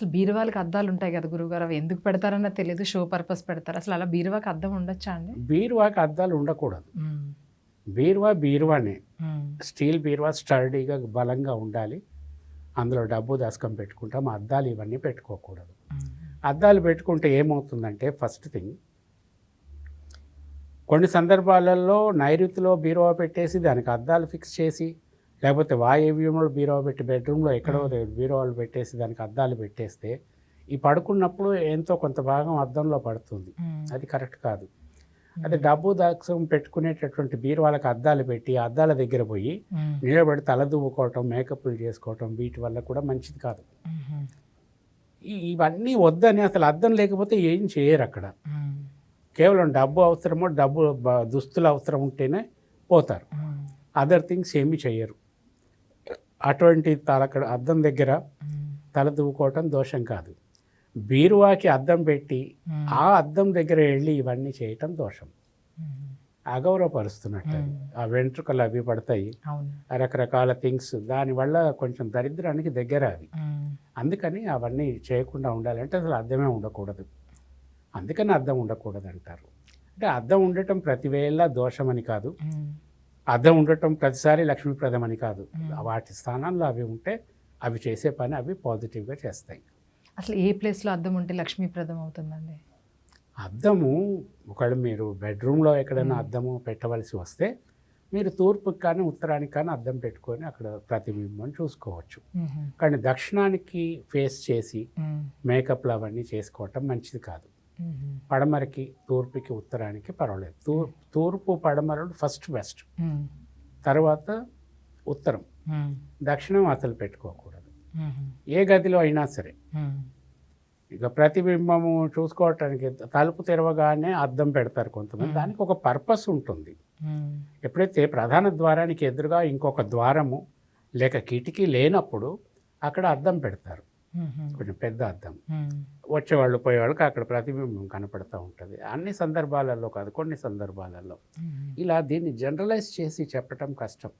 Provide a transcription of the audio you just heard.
అసలు బీరువాలకి అద్దాలు ఉంటాయి కదా గురువుగారు అవి ఎందుకు పెడతారన్న తెలియదు. షో పర్పస్ పెడతారు. అసలు అలా బీరువాకి అద్దం ఉండొచ్చా అండి? బీరువాకి అద్దాలు ఉండకూడదు. బీరువా బీరువానే. స్టీల్ బీరువా స్టడీగా బలంగా ఉండాలి. అందులో డబ్బు దశకం పెట్టుకుంటాం. అద్దాలు ఇవన్నీ పెట్టుకోకూడదు. అద్దాలు పెట్టుకుంటే ఏమవుతుందంటే ఫస్ట్ థింగ్ కొన్ని సందర్భాలలో నైరుతిలో బీరువా పెట్టేసి దానికి అద్దాలు ఫిక్స్ చేసి లేకపోతే వాయవ్యంలో బీరువా పెట్టి బెడ్రూమ్లో ఎక్కడో బీరువాలు పెట్టేసి దానికి అద్దాలు పెట్టేస్తే ఈ పడుకున్నప్పుడు ఎంతో కొంత భాగం అద్దంలో పడుతుంది. అది కరెక్ట్ కాదు. అదే డబ్బు దాక్సం పెట్టుకునేటటువంటి బీరువాలకు అద్దాలు పెట్టి అద్దాల దగ్గర పోయి. నిలబడి తల దువ్వుకోవటం మేకప్లు చేసుకోవటం వీటి వల్ల కూడా మంచిది కాదు. ఇవన్నీ వద్దని అసలు అద్దం లేకపోతే ఏం చేయరు అక్కడ. కేవలం డబ్బు అవసరమో డబ్బు దుస్తులు అవసరం ఉంటేనే పోతారు. అదర్ థింగ్స్ ఏమీ చేయరు. అటువంటి తల అక్కడ అద్దం దగ్గర. తల దువ్వుకోవటం దోషం కాదు బీరువాకి అద్దం పెట్టి. ఆ అద్దం దగ్గర వెళ్ళి ఇవన్నీ చేయటం దోషం. అగౌరవపరుస్తున్నట్టు అది. ఆ వెంట్రుకలు అవి పడతాయి రకరకాల థింగ్స్ దానివల్ల కొంచెం దరిద్రానికి దగ్గర అవి మ్మ్. అందుకని అవన్నీ చేయకుండా ఉండాలంటే అసలు అద్దమే ఉండకూడదు అందుకని అద్దం ఉండకూడదు అంటారు అంటే అద్దం ఉండటం ప్రతివేళ దోషమని కాదు అద్దం ఉండటం ప్రతిసారి లక్ష్మీప్రదం అని కాదు. వాటి స్థానంలో అవి ఉంటే అవి చేసే పని అవి పాజిటివ్గా చేస్తాయి అసలు ఏ ప్లేస్లో అద్దం ఉంటే లక్ష్మీప్రదం అవుతుందండి అద్దము ఒకవేళ మీరు బెడ్రూమ్లో ఎక్కడైనా. అద్దము పెట్టవలసి వస్తే మీరు తూర్పుకి కానీ ఉత్తరానికి కానీ అద్దం పెట్టుకొని అక్కడ ప్రతిబింబం చూసుకోవచ్చు. కానీ దక్షిణానికి ఫేస్ చేసి. మేకప్లు అవన్నీ చేసుకోవటం మంచిది కాదు. పడమరకి తూర్పుకి ఉత్తరానికి పర్వాలేదు తూర్ తూర్పు పడమరలు ఫస్ట్ బెస్ట్ మ్మ్. తర్వాత ఉత్తరం. దక్షిణం అసలు పెట్టుకోకూడదు. ఏ గదిలో అయినా సరే. ఇక ప్రతిబింబము చూసుకోవటానికి తలుపు తెరవగానే అద్దం పెడతారు కొంతమంది. దానికి ఒక పర్పస్ ఉంటుంది. ఎప్పుడైతే ప్రధాన ద్వారానికి ఎదురుగా ఇంకొక ద్వారము లేక కిటికీ లేనప్పుడు అక్కడ అద్దం పెడతారు. కొంచెం పెద్ద అద్దం మ్మ్. వచ్చేవాళ్ళు పోయేవాళ్ళకి అక్కడ ప్రతిబింబం కనపడుతూ ఉంటుంది అన్ని సందర్భాలలో కాదు కొన్ని సందర్భాలలో. ఇలా దీన్ని జనరలైజ్ చేసి చెప్పటం కష్టం.